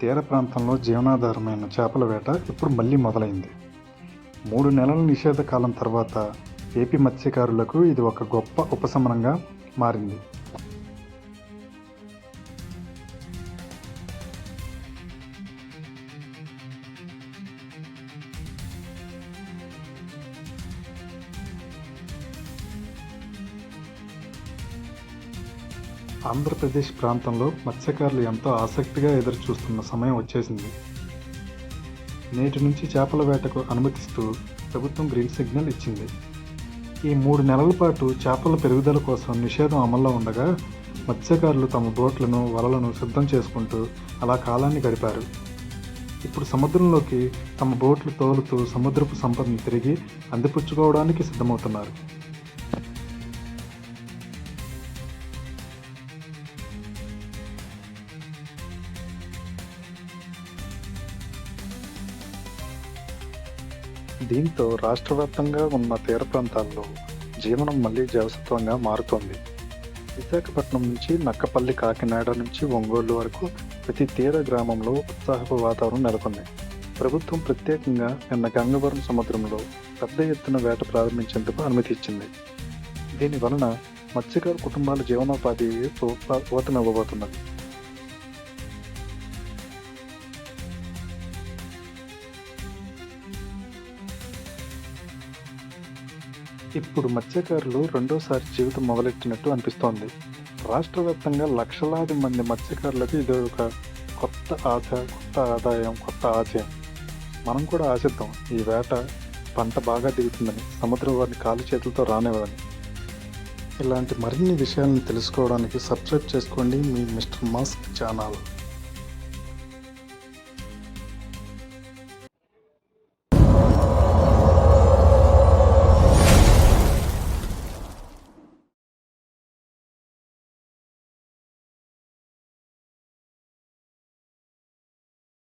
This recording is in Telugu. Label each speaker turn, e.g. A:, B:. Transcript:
A: తీర ప్రాంతంలో జీవనాధారమైన చేపల వేట ఇప్పుడు మళ్ళీ మొదలైంది. మూడు నెలల నిషేధ కాలం తర్వాత ఏపీ మత్స్యకారులకు ఇది ఒక గొప్ప ఉపశమనంగా మారింది. ఆంధ్రప్రదేశ్ ప్రాంతంలో మత్స్యకారులు ఎంతో ఆసక్తిగా ఎదురుచూస్తున్న సమయం వచ్చేసింది. నేటి నుంచి చేపల వేటకు అనుమతిస్తూ ప్రభుత్వం గ్రీన్ సిగ్నల్ ఇచ్చింది. ఈ మూడు నెలల పాటు చేపల పెరుగుదల కోసం నిషేధం అమల్లో ఉండగా మత్స్యకారులు తమ బోట్లను వలలను సిద్ధం చేసుకుంటూ అలా కాలాన్ని గడిపారు. ఇప్పుడు సముద్రంలోకి తమ బోట్లు తోలుతూ సముద్రపు సంపదను తిరిగి అందిపుచ్చుకోవడానికి సిద్ధమవుతున్నారు. దీంతో రాష్ట్ర వ్యాప్తంగా ఉన్న తీర ప్రాంతాల్లో జీవనం మళ్ళీ జవసత్వంగా మారుతోంది. విశాఖపట్నం నుంచి నక్కపల్లి కాకినాడ నుంచి ఒంగోలు వరకు ప్రతి తీర గ్రామంలో ఉత్సాహపు వాతావరణం నెలకొంది. ప్రభుత్వం ప్రత్యేకంగా నిన్న గంగవరం సముద్రంలో పెద్ద ఎత్తున వేట ప్రారంభించేందుకు అనుమతి ఇచ్చింది. దీని వలన మత్స్యకారు కుటుంబాల జీవనోపాధి ఊతమివ్వబోతున్నది. ఇప్పుడు మత్స్యకారులు రెండోసారి జీవితం మొదలెట్టినట్టు అనిపిస్తోంది. రాష్ట్ర వ్యాప్తంగా లక్షలాది మంది మత్స్యకారులకు ఇది ఒక కొత్త ఆశ కొత్త ఆదాయం కొత్త ఆశయం. మనం కూడా ఆశిద్దాం ఈ వేట పంట బాగా దిగుతుందని సముద్రం వారిని కాలు చేతులతో రానివ్వదని. ఇలాంటి మరిన్ని విషయాలను తెలుసుకోవడానికి సబ్స్క్రైబ్ చేసుకోండి మీ మిస్టర్ మాస్క్ ఛానల్.